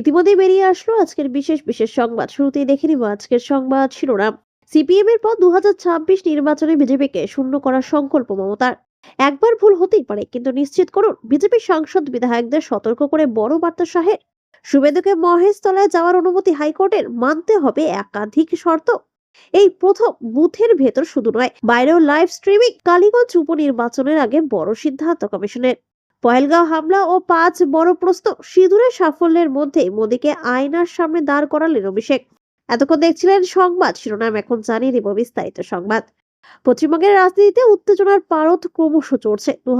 ইতিমধ্যেই বেরিয়ে আসলো আজকের বিশেষ বিশেষ সংবাদ। শুরুতেই দেখে নিব আজকের সংবাদ শিরোনাম। সিপিএম এর পর দু নির্বাচনে বিজেপিকে শূন্য করার সংকল্প মমতার। একবার ভুল হতেই পারে, কিন্তু নিশ্চিত করুন, বিজেপি সাংসদ বিধায়কদের সতর্ক করে বড় বার্তা সাহেব শুভেন্দুকে মহেশতলায় যাওয়ার অনুমতি হাইকোর্টের মানতে হবে একাধিক শর্ত। এই প্রথম বুথের ভেতর শুধু নয়, বাইরেও লাইভ স্ট্রিমিং কালীগঞ্জ উপনির্বাচনের আগে বড় সিদ্ধান্ত কমিশনের। পহেলগাঁও হামলা ও পাঁচ বড় প্রস্ত সিঁদুরের সাফল্যের মধ্যে মোদীকে আয়নার সামনে দাঁড় করালেন অভিষেক। এতক্ষণ দেখছিলেন সংবাদ, শিরোনাম এখন জানিয়ে দিব বিস্তারিত সংবাদ। পশ্চিমবঙ্গের রাজনীতিতে উত্তেজনার পারদ ক্রমশ চড়ছে। দু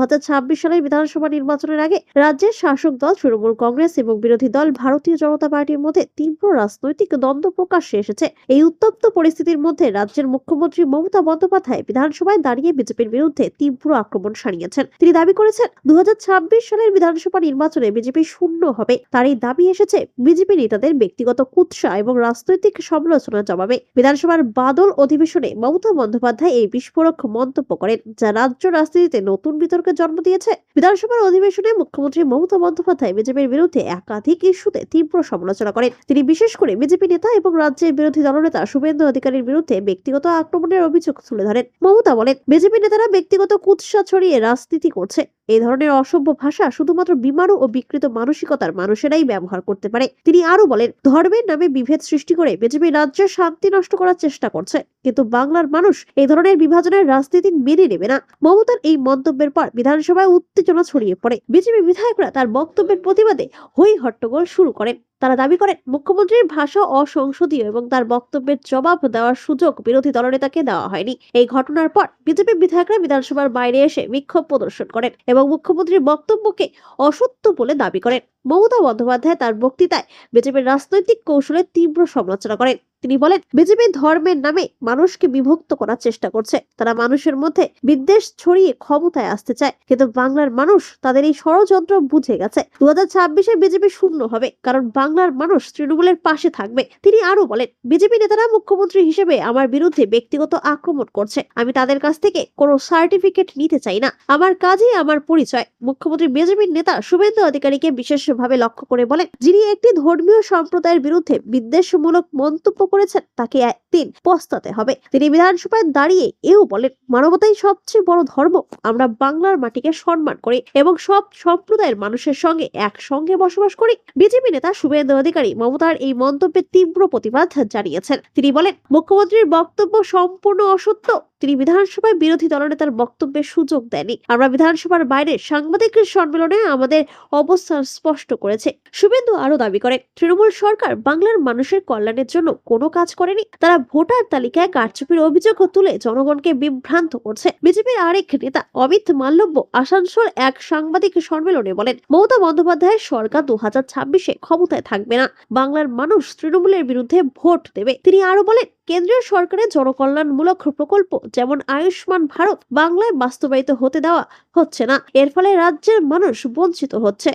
সালের বিধানসভা নির্বাচনের আগে রাজ্যের শাসক দল, তৃণমূল কংগ্রেস এবং বিরোধী দল, ভারতীয় জনতা পার্টির মধ্যে তীব্র রাজনৈতিক দ্বন্দ্ব প্রকাশ্যে এসেছে। এই উত্তপ্ত পরিস্থিতির মধ্যে রাজ্যের মুখ্যমন্ত্রী মমতা বন্দ্যোপাধ্যায় বিধানসভায় দাঁড়িয়ে বিজেপির বিরুদ্ধে তীব্র আক্রমণ সারিয়েছেন। তিনি দাবি করেছেন দু হাজার ছাব্বিশ সালের বিধানসভা নির্বাচনে বিজেপি শূন্য হবে। তার এই দাবি এসেছে বিজেপি নেতাদের ব্যক্তিগত কুৎসা এবং রাজনৈতিক সমালোচনার জবাবে। বিধানসভার বাদল অধিবেশনে মমতা বন্দ্যোপাধ্যায় এই বিস্ফোরক মন্তব্য করেন, যা রাজ্য রাজনীতিতে নতুন বিতর্কের জন্ম দিয়েছে। বিধানসভার অধিবেশনে মুখ্যমন্ত্রী মমতা বন্দ্যোপাধ্যায় বিজেপির বিরুদ্ধে একাধিক ইস্যুতে তীব্র সমালোচনা করেন। তিনি বিশেষ করে বিজেপি নেতা এবং রাজ্যের বিরোধী দলনেতা শুভেন্দু অধিকারীর বিরুদ্ধে ব্যক্তিগত আক্রমণের অভিযোগ তুলে ধরেন। মমতা বলেন, বিজেপি নেতারা ব্যক্তিগত কুৎসা ছড়িয়ে রাজনীতি করছে। এই ধরনের অসভ্য ভাষা শুধুমাত্র বিমারু ও বিকৃত মানসিকতার মানুষেরাই ব্যবহার করতে পারে। তিনি আরও বলেন, ধর্মের নামে বিভেদ সৃষ্টি করে বিজেপি রাজ্যের শান্তি নষ্ট করার চেষ্টা করছে। কিন্তু বাংলার মানুষ এই ধরনের বিভাজনের রাজনীতি মেনে নেবে না। মমতার এই মন্তব্যের পর বিধানসভায় উত্তেজনা ছড়িয়ে পড়ে। বিজেপি বিধায়করা তার বক্তব্যের প্রতিবাদে হই হট্টগোল শুরু করেন। তারা দাবি করেন, মুখ্যমন্ত্রীর ভাষা অসংসদীয় এবং তার বক্তব্যের জবাব দেওয়ার সুযোগ বিরোধী দলনেতাকে দেওয়া হয়নি। এই ঘটনার পর বিজেপি বিধায়করা বিধানসভার বাইরে এসে বিক্ষোভ প্রদর্শন করেন এবং মুখ্যমন্ত্রীর বক্তব্যকে অসত্য বলে দাবি করেন। মমতা বন্দ্যোপাধ্যায় তার বক্তৃতায় বিজেপির রাজনৈতিক কৌশলের তীব্র সমালোচনা করেন। তিনি বলেন, বিজেপি ধর্মের নামে মানুষকে বিভক্ত করার চেষ্টা করছে। তারা মানুষের মধ্যে বিদ্বেষ ছড়িয়ে ক্ষমতায় আসতে চায়। কিন্তু বাংলার মানুষ তাদের এই ষড়যন্ত্র বুঝে গেছে। দু হাজার ছাব্বিশে বিজেপি শূন্য হবে, কারণ বাংলার মানুষ তৃণমূলের পাশে থাকবে। তিনি আরও বলেন, বিজেপি নেতারা মুখ্যমন্ত্রী হিসেবে আমার বিরুদ্ধে ব্যক্তিগত আক্রমণ করছে। আমি তাদের কাছ থেকে কোনো সার্টিফিকেট নিতে চাই না। আমার কাজই আমার পরিচয়। মুখ্যমন্ত্রী বিজেপির নেতা শুভেন্দু অধিকারীকে বিশেষভাবে লক্ষ্য করে বলেন, যিনি একটি ধর্মীয় সম্প্রদায়ের বিরুদ্ধে বিদ্বেষমূলক মন্তব্য করেছেন, তাকে একদিন পস্তাতে হবে। তিনি বিধানসভায় দাঁড়িয়ে এও বলেন, মানবতাই সবচেয়ে বড় ধর্ম। আমরা বাংলার মাটিকে সম্মান করি এবং সব সম্প্রদায়ের মানুষের সঙ্গে একসঙ্গে বসবাস করি। বিজেপি নেতা শুভেন্দু অধিকারী মমতার এই মন্তব্যের তীব্র প্রতিবাদ জানিয়েছেন। তিনি বলেন, মুখ্যমন্ত্রীর বক্তব্য সম্পূর্ণ অসত্য। তিনি বিধানসভায় বিরোধী দলনেতার বক্তব্যের সুযোগ দেননি। আমরা বিধানসভার বাইরে সাংবাদিক সম্মেলনে আমাদের অবস্থান স্পষ্ট করেছে। শুভেন্দু আরও দাবি করে তৃণমূল সরকার বাংলার মানুষের কল্যাণের জন্য কোনো কাজ করেনি। তারা ভোটার তালিকায় কারচুপির অভিযোগ তুলে জনগণকে বিভ্রান্ত করছে। বিজেপির আরেক নেতা অমিত মাল্লব্য আসানসোল এক সাংবাদিক সম্মেলনে বলেন, মমতা বন্দ্যোপাধ্যায়ের সরকার দু হাজার ছাব্বিশে ক্ষমতায় থাকবে না। বাংলার মানুষ তৃণমূলের বিরুদ্ধে ভোট দেবে। তিনি আরও বলেন কেন্দ্রীয় সরকারের জনকল্যাণমূলক প্রকল্প, যেমন আয়ুষ্মান ভারত, বাংলায় বাস্তবায়িত হতে দেওয়া হচ্ছে না। এর ফলে রাজ্যের মানুষ বঞ্চিত হচ্ছে।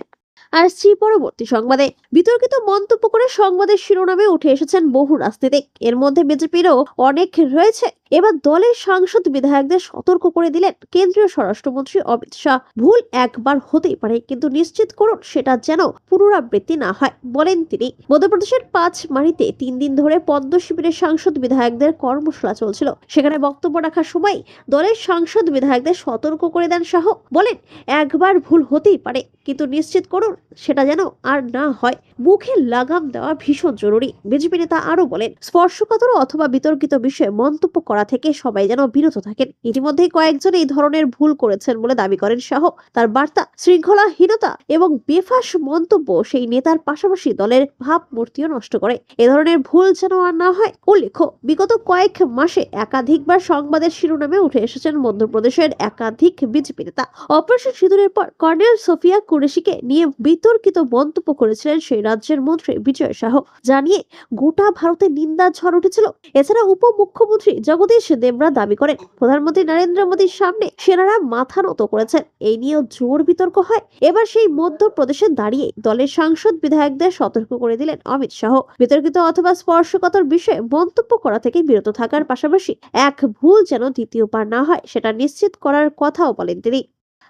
আসছি পরবর্তী সংবাদে। বিতর্কিত মন্তব্য করে সংবাদের শিরোনামে উঠে এসেছেন বহু রাজনীতিক। এর মধ্যে বিজেপিরও অনেক রয়েছে এবার দলের সাংসদ বিধায়কদের সতর্ক করে দিলেন কেন্দ্রীয় স্বরাষ্ট্রমন্ত্রী অমিত শাহ। ভুল একবার হতেই পারে, কিন্তু নিশ্চিত করুন সেটা যেন পুনরাবৃত্তি না হয়, বলেন তিনি। মধ্যপ্রদেশের পাঁচ মারিতে তিন দিন ধরে পদ্ম শিবিরের সাংসদ বিধায়কদের কর্মশালা চলছিল। সেখানে বক্তব্য রাখার সময় দলের সাংসদ বিধায়কদের সতর্ক করে দেন শাহ, বলেন, একবার ভুল হতেই পারে, কিন্তু নিশ্চিত করুন সেটা যেন আর না হয়। মুখে লাগাম দেওয়া ভীষণ জরুরি, বিজেপি নেতা আরও বলেন, স্পর্শকাতর অথবা বিতর্কিত বিষয়ে মন্তব্য করা থেকে সবাই যেন বিরত থাকেন। ইতিমধ্যেই কয়েকজন এই ধরনের ভুল করেছেন বলে দাবি করেন শাহ। তার বার্তা, শৃঙ্খলাহীনতা এবং বেফাস মন্তব্য সেই নেতার পাশাপাশি দলের ভাবমূর্তিও নষ্ট করে। এ ধরনের ভুল যেন আর না হয়, উল্লেখ্য, বিগত কয়েক মাসে একাধিকবার সংবাদের শিরোনামে উঠে এসেছেন মধ্যপ্রদেশের একাধিক বিজেপি নেতা। অপারেশন সিঁদুরের পর কর্নেল সোফিয়া কুরেশিকে নিয়ে বিতর্কিত মন্তব্য করেছিলেন সেই রাজ্যের মন্ত্রী বিজয় শাহ। জানিয়ে, গোটা ভারতে নিন্দা ঝড় উঠেছিল। এছাড়া উপমুখ্যমন্ত্রী জগদীশ দেবরা দাবি করেন, প্রধানমন্ত্রী নরেন্দ্র মোদীর সামনে সেনারা মাথা নত করেছেন। এই নিয়েও জোর বিতর্ক হয়। এবার সেই মধ্যপ্রদেশে দাঁড়িয়ে দলের সাংসদ বিধায়কদের সতর্ক করে দিলেন অমিত শাহ। বিতর্কিত অথবা স্পর্শকতার বিষয়ে মন্তব্য করা থেকে বিরত থাকার পাশাপাশি এক ভুল যেন দ্বিতীয়বার না হয়, সেটা নিশ্চিত করার কথাও বলেন তিনি।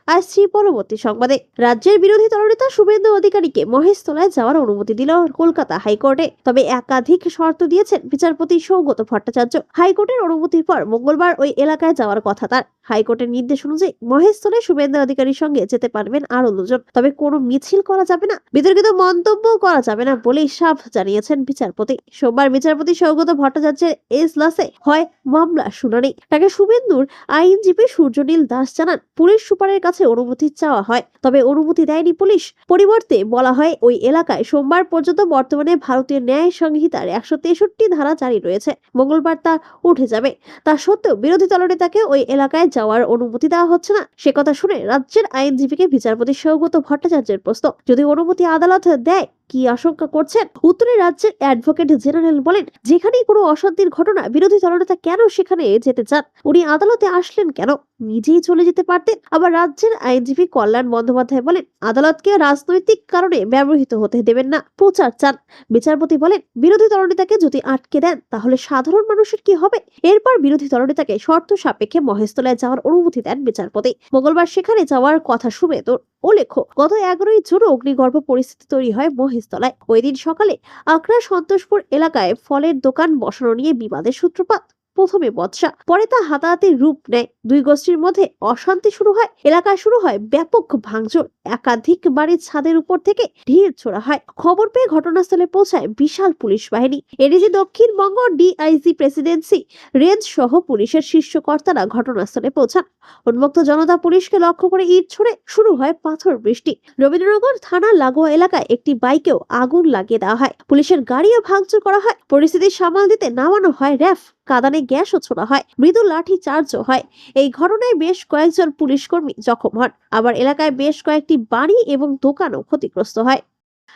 আসছি পরবর্তী সংবাদে। রাজ্যের বিরোধী দলনেতা শুভেন্দু অধিকারীকে মহেশতলায় যাওয়ার অনুমতি দিল কলকাতা হাইকোর্টে। তবে একাধিক শর্ত দিয়েছেন বিচারপতি সৌগত ভট্টাচার্য। হাইকোর্টের অনুমতির পর মঙ্গলবার ওই এলাকায় যাওয়ার কথা তার। হাইকোর্টের নির্দেশ অনুযায়ী মহেশতলায় শুভেন্দু অধিকারীর সঙ্গে যেতে পারবেন আরও দুজন। তবে কোনো মিছিল করা যাবে না, বিতর্কিত মন্তব্য করা যাবে না বলেই সাফ জানিয়েছেন বিচারপতি। সোমবার বিচারপতি সৌগত ভট্টাচার্যের এজলাসে হয় মামলা শুনানি। তাকে শুভেন্দুর আইনজীবী সূর্যনীল দাস জানান। পুলিশ সুপারের কাছে অনুমতি চাওয়া হয়। তবে অনুমতি দেয়নি পুলিশ। পরিবর্তে বলা হয়, ওই এলাকায় সোমবার পর্যন্ত বর্তমানে ভারতীয় ন্যায় সংহিতার একশো তেষট্টি ধারা জারি রয়েছে। মঙ্গলবার তা উঠে যাবে। তা সত্ত্বেও বিরোধী দলনেতাকে ওই এলাকায় যাওয়ার অনুমতি দেওয়া হচ্ছে না। সে কথা শুনে রাজ্যের আইনজীবীকে বিচারপতি সৌগত ভট্টাচার্যের প্রশ্ন, যদি অনুমতি আদালত দেয় কি আশঙ্কা করছেন? উত্তরে রাজ্যের অ্যাডভোকেট জেনারেল বলেন, যেখানেই কোনো অশান্তির ঘটনা বিরোধী দলনেতা কেন সেখানে যেতে চান? উনি আদালতে আসলেন কেন? নিজেই চলে যেতে পারতেন আবার রাজ্যের আইনজীবী কল্যাণ বন্দ্যোপাধ্যায় বলেন, আদালতকে রাজনৈতিক কারণে ব্যবহৃত হতে দেবেন না, প্রচার চান। বিচারপতি বলেন, বিরোধী দলনেতাকে যদি আটকে দেন, তাহলে সাধারণ মানুষের কি হবে? এরপর বিরোধী দলনেতাকে শর্ত সাপেক্ষে মহেশতলায় যাওয়ার অনুমতি দেন বিচারপতি। মঙ্গলবার সেখানে যাওয়ার কথা সুবেদর উল্লেখ্য, গত এগারোই জুন অগ্নিগর্ভ পরিস্থিতি তৈরি হয় মহেশতলায়। ওই দিন সকালে আকরা সন্তোষপুর এলাকায় ফলের দোকান বসানো নিয়ে বিবাদের সূত্রপাত। প্রথমে বৎসা পরে তা হাতাহাতির রূপ নেয়। দুই গোষ্ঠীর মধ্যে অশান্তি শুরু হয় এলাকায় শুরু হয় ব্যাপক ভাঙচুর। একাধিক বাড়ির ছাদের উপর থেকে ঢিল ছোড়া হয়। খবর পেয়ে ঘটনাস্থলে পৌঁছায় বিশাল পুলিশ বাহিনী। ADG Dakshinbanga DIG presidency, range সহ পুলিশের শীর্ষ কর্তারা ঘটনাস্থলে পৌঁছান। উন্মুক্ত জনতা পুলিশকে লক্ষ্য করে ইট ছুড়ে শুরু হয় পাথর বৃষ্টি। রবীন্দ্রনগর থানা লাগোয়া এলাকায় একটি বাইকেও আগুন লাগিয়ে দেওয়া হয়। পুলিশের গাড়িও ভাঙচুর করা হয়। পরিস্থিতি সামাল দিতে নামানো হয় র্যাফ। কাদানে গ্যাসও ছোড়া হয়, মৃদু লাঠি চার্জও হয়। এই ঘটনায় বেশ কয়েকজন পুলিশ কর্মী জখম হন। আবার এলাকায় বেশ কয়েকটি বাড়ি এবং দোকানও ক্ষতিগ্রস্ত হয়।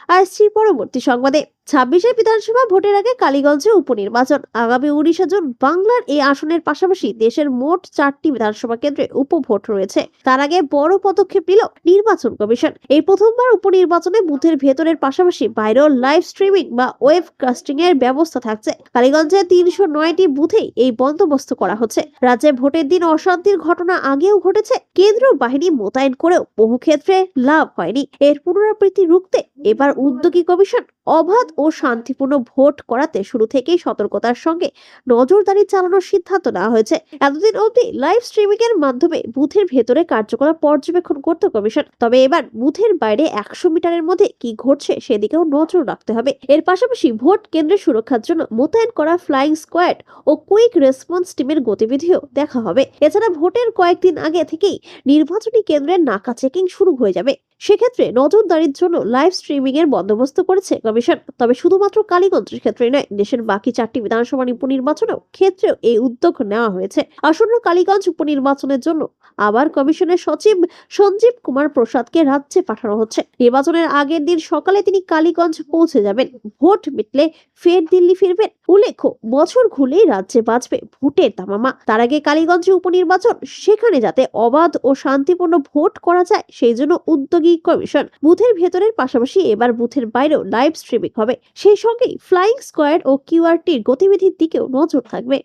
আসছি পরবর্তী সংবাদে ছাব্বিশে বিধানসভা ভোটের আগে কালীগঞ্জে উপনির্বাচন। আগামী উনিশে জুন বাংলার এই আসনের পাশাপাশি দেশের মোট চারটি বিধানসভা কেন্দ্রে উপভোট রয়েছে। তার আগে বড় পদক্ষেপ নিল নির্বাচন কমিশন। এই প্রথমবার উপনির্বাচনে বুথের ভেতরের পাশাপাশি বাইরেও লাইভ স্ট্রিমিং বা ওয়েব কাস্টিং এর ব্যবস্থা থাকছে। কালীগঞ্জে তিনশো নয়টি বুথেই এই বন্দোবস্ত করা হচ্ছে। রাজ্যে ভোটের দিন অশান্তির ঘটনা আগেও ঘটেছে। কেন্দ্রীয় বাহিনী মোতায়েন করেও বহু ক্ষেত্রে লাভ হয়নি। এর পুনরাবৃত্তি রুখতে এবার উদ্যোগী কমিশন অবাধ ও শান্তিপূর্ণ ভোট করাতে শুরু থেকেই সতর্কতার সঙ্গে নজরদারি চালানোর সিদ্ধান্ত নেওয়া হয়েছে। এতদিন অবধি লাইভ স্ট্রিমিং এর মাধ্যমে বুথের ভেতরে কার্যকলাপ পর্যবেক্ষণ করত কমিশন। তবে এবার বুথের বাইরে একশো মিটারের মধ্যে কি ঘটছে সেদিকেও নজর রাখতে হবে। এর পাশাপাশি ভোট কেন্দ্রের সুরক্ষার জন্য মোতায়েন করা ফ্লাইং স্কোয়াড ও কুইক রেসপন্স টিমের গতিবিধিও দেখা হবে। এছাড়া ভোটের কয়েকদিন আগে থেকেই নির্বাচনী কেন্দ্রের নাকা চেকিং শুরু হয়ে যাবে। সেক্ষেত্রে নজরদারির জন্য লাইভ স্ট্রিমিং এর বন্দোবস্ত করেছে কমিশন। তবে শুধুমাত্র কালীগঞ্জের ক্ষেত্রে নয়, দেশের বাকি চারটি বিধানসভা উপনির্বাচনেও ক্ষেত্রেও এই উদ্যোগ নেওয়া হয়েছে। আসন্ন কালীগঞ্জ উপনির্বাচনের জন্য আবার কমিশনের সচিব সঞ্জীব কুমার প্রসাদকে রাজ্যে পাঠানো হচ্ছে। নির্বাচনের আগের দিন সকালে তিনি কালীগঞ্জ পৌঁছে যাবেন। ভোট মিটলে ফের দিল্লি ফিরবেন। উল্লেখ্য, বছর ঘুরলেই রাজ্যে বাঁচবে ভোটের তামামা। তার আগে কালীগঞ্জে উপনির্বাচন, সেখানে যাতে অবাধ ও শান্তিপূর্ণ ভোট করা যায়, সেই জন্য উদ্যোগী কমিশন বুথের ভেতরের পাশাপাশি এবার বুথের বাইরেও লাইভ স্ট্রিমিং হবে। সেই সঙ্গেই ফ্লাইং স্কোয়াড ও কিউআরটির গতিবিধির দিকেও নজর থাকবে।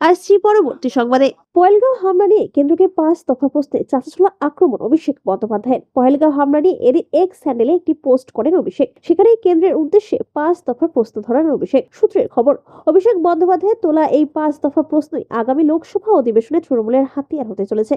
আসছি পরবর্তী সংবাদে। পয়েলগাঁও হামলা নিয়ে কেন্দ্রকে পাঁচ দফা পোস্টে চাচাছোলা আক্রমণ, অভিষেক বন্দ্যোপাধ্যায়ের। পয়েলগাঁও হামলা নিয়ে এর এক্স হ্যান্ডেলে একটি পোস্ট করেন অভিষেক। সেখানে কেন্দ্রের উদ্দেশ্যে পাঁচ দফার প্রশ্ন ধরেন অভিষেক। সূত্রের খবর, অভিষেক বন্দ্যোপাধ্যায়ের তোলা এই পাঁচ দফা প্রশ্নই আগামী লোকসভা অধিবেশনে তৃণমূলের হাতিয়ার হতে চলেছে।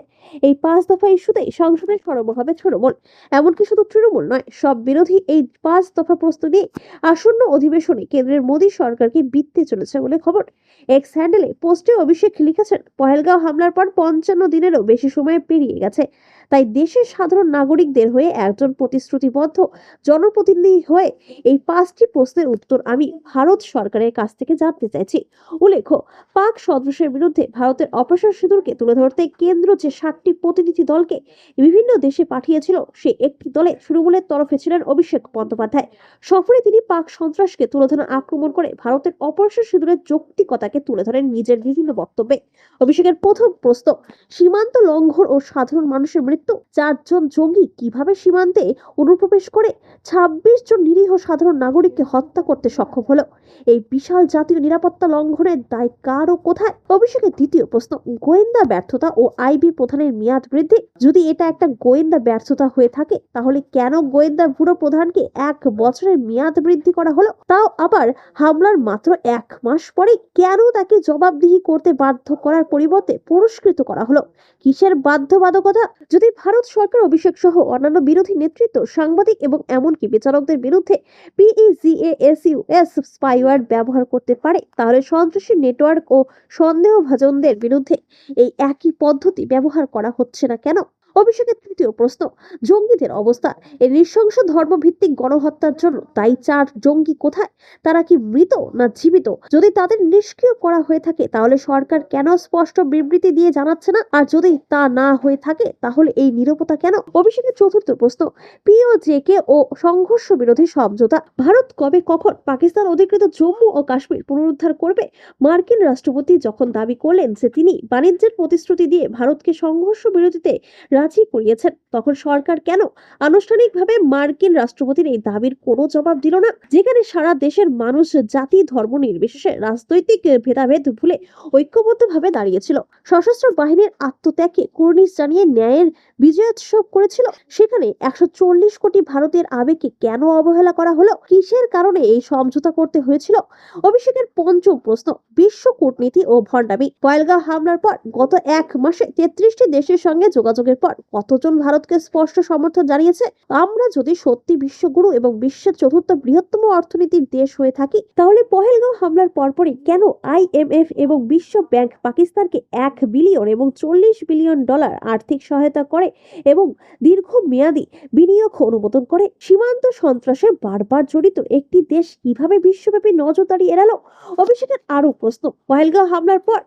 এই পাঁচ দফা ইস্যুতেই সংসদে সরব হবে তৃণমূল। এমনকি শুধু তৃণমূল নয়, সব বিরোধী এই পাঁচ দফা প্রশ্ন নিয়ে আসন্ন অধিবেশনে কেন্দ্রের মোদী সরকারকে বিততে চলেছে বলে খবর। এক্স হ্যান্ডেলে পোস্টে অভিষেক লিখেছেন, পহেলগাঁও হামলার পর পঞ্চান্ন দিনেরও বেশি সময় পেরিয়ে গেছে। তাই দেশের সাধারণ নাগরিকদের হয়ে একজন প্রতিশ্রুতিবদ্ধ জনপ্রতিনিধি হয়ে এই পাঁচটি প্রশ্নের উত্তর আমি ভারত সরকারের কাছ থেকে জানতে চাইছি। উল্লেখ্য, পাক সদস্যের বিরুদ্ধে ভারতের অপারেশন সিঁদুরকে তুলে ধরতে কেন্দ্র যে সাতটি প্রতিনিধি দলকে বিভিন্ন দেশে পাঠিয়েছিল, সে একটি দলে তৃণমূলের তরফে ছিলেন অভিষেক বন্দ্যোপাধ্যায়। সফরে তিনি পাক সন্ত্রাসকে তুলে ধরে আক্রমণ করে ভারতের অপারেশন সিঁদুরের যৌক্তিকতাকে তুলে ধরেন নিজের বিভিন্ন বক্তব্যে। অভিষেকের প্রথম প্রশ্ন, সীমান্ত লঙ্ঘন ও সাধারণ মানুষের মৃত্যু চারজন জঙ্গি কীভাবে সীমান্তে অনুপ্রবেশ করে ছাব্বিশ জন নিরীহ সাধারণ নাগরিককে হত্যা করতে সক্ষম হলো? এই বিশাল জাতীয় নিরাপত্তা লঙ্ঘনের দায় কার ও কোথায়? অভিষেকের দ্বিতীয় প্রশ্ন, গোয়েন্দা ব্যর্থতা ও আইবি প্রধানের মেয়াদ বৃদ্ধি? যদি এটা একটা গোয়েন্দা ব্যর্থতা হয়ে থাকে, তাহলে কেন গোয়েন্দা ব্যুরো প্রধানকে এক বছরের মেয়াদ বৃদ্ধি করা হলো? তাও আবার হামলার মাত্র এক মাস পরে কেন তাকে জবাবদিহি করতে বাধ্য করার পরিবর্তে পুরস্কৃত করা হলো? কিসের বাধ্যবাধকতা? যদি ভারত সরকার, অভিষেক সহ অন্যান্য বিরোধী নেতৃত্ব, সাংবাদিক এবং এমনকি বিচারকদের বিরুদ্ধে পিইজিএএসইউএস স্পাইওয়ার ব্যবহার করতে পারে। তাহলে সন্ত্রাসী নেটওয়ার্ক ও সন্দেহভাজনদের বিরুদ্ধে এই একই পদ্ধতি ব্যবহার করা হচ্ছে না কেন? অভিষেকের তৃতীয় প্রশ্ন, জঙ্গিদের অবস্থা। এই নৃশংস ধর্মভিত্তিক গণহত্যার জন্য দায়ী চার জঙ্গি কোথায়? তারা কি মৃত না জীবিত? যদি তাদের নিষ্ক্রিয় করা হয়ে থাকে, তাহলে সরকার কেন স্পষ্ট বিবৃতি দিয়ে জানাচ্ছে না? আর যদি তা না হয়ে থাকে, তাহলে এই নিরবতা কেন? অভিষেকের চতুর্থ প্রশ্ন, পিওজেকে ও সংঘর্ষ বিরোধী সমঝোতা, ভারত কবে কখন পাকিস্তান অধিকৃত জম্মু ও কাশ্মীর পুনরুদ্ধার করবে? মার্কিন রাষ্ট্রপতি যখন দাবি করলেন যে তিনি বাণিজ্যের প্রতিশ্রুতি দিয়ে ভারতকে সংঘর্ষ বিরতিতে রাজি করিয়েছেন। তখন সরকার কেন আনুষ্ঠানিকভাবে মার্কিন রাষ্ট্রপতির এই দাবির কোনো জবাব দিল না? যেখানে সারা দেশের মানুষ জাতি, ধর্ম নির্বিশেষে রাজনৈতিক ভেদাভেদ ভুলে ঐক্যবদ্ধভাবে দাঁড়িয়েছিল। সশস্ত্র বাহিনীর আত্মত্যাগকে কুর্নিশ জানিয়ে ন্যায়ের বিজয়োৎসব করেছিল। সেখানে একশো চল্লিশ কোটি ভারতের আবেগকে কেন অবহেলা করা হলো? কিসের কারণে এই সমঝোতা করতে হয়েছিল? অভিষেকের পঞ্চম প্রশ্ন, বিশ্ব কূটনীতি ও ভণ্ডামি। পয়লগাঁও হামলার পর গত এক মাসে তেত্রিশটি দেশের সঙ্গে যোগাযোগের পর কতজন ভারতকে স্পষ্ট সমর্থন জানিয়েছে? আমরা যদি সত্যি বিশ্বগুরু এবং বিশ্বের চতুর্থ বৃহত্তম অর্থনীতির দেশ হয়ে থাকি, তাহলে পহেলগাঁও হামলার পরপরই কেন আইএমএফ এবং বিশ্ব ব্যাংক পাকিস্তানকে এক বিলিয়ন এবং চল্লিশ বিলিয়ন ডলার আর্থিক সহায়তা করে এবং দীর্ঘমেয়াদী বিনিয়োগ অনুমোদন করে? সীমান্ত সন্ত্রাসে বারবার জড়িত একটি দেশ কীভাবে বিশ্বব্যাপী নজরদারি এড়ালো? অভিষেকের আরও প্রশ্ন, পহেলগাঁও হামলার পর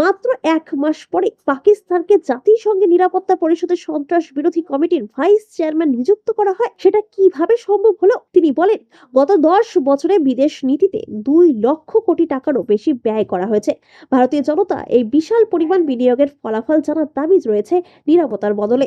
মাত্র এক মাস পরে পাকিস্তানকে জাতিসংঘের নিরাপত্তা পরিষদের সন্ত্রাস বিরোধী কমিটির ভাইস চেয়ারম্যান নিযুক্ত করা হয়। সেটা কীভাবে সম্ভব হলো? তিনি বলেন, গত দশ বছরে বিদেশ নীতিতে দুই লক্ষ কোটি টাকারও বেশি ব্যয় করা হয়েছে। ভারতীয় জনতা এই বিশাল পরিমাণ বিনিয়োগের ফলাফল জানার দাবি রয়েছে নিরাপত্তার বদলে।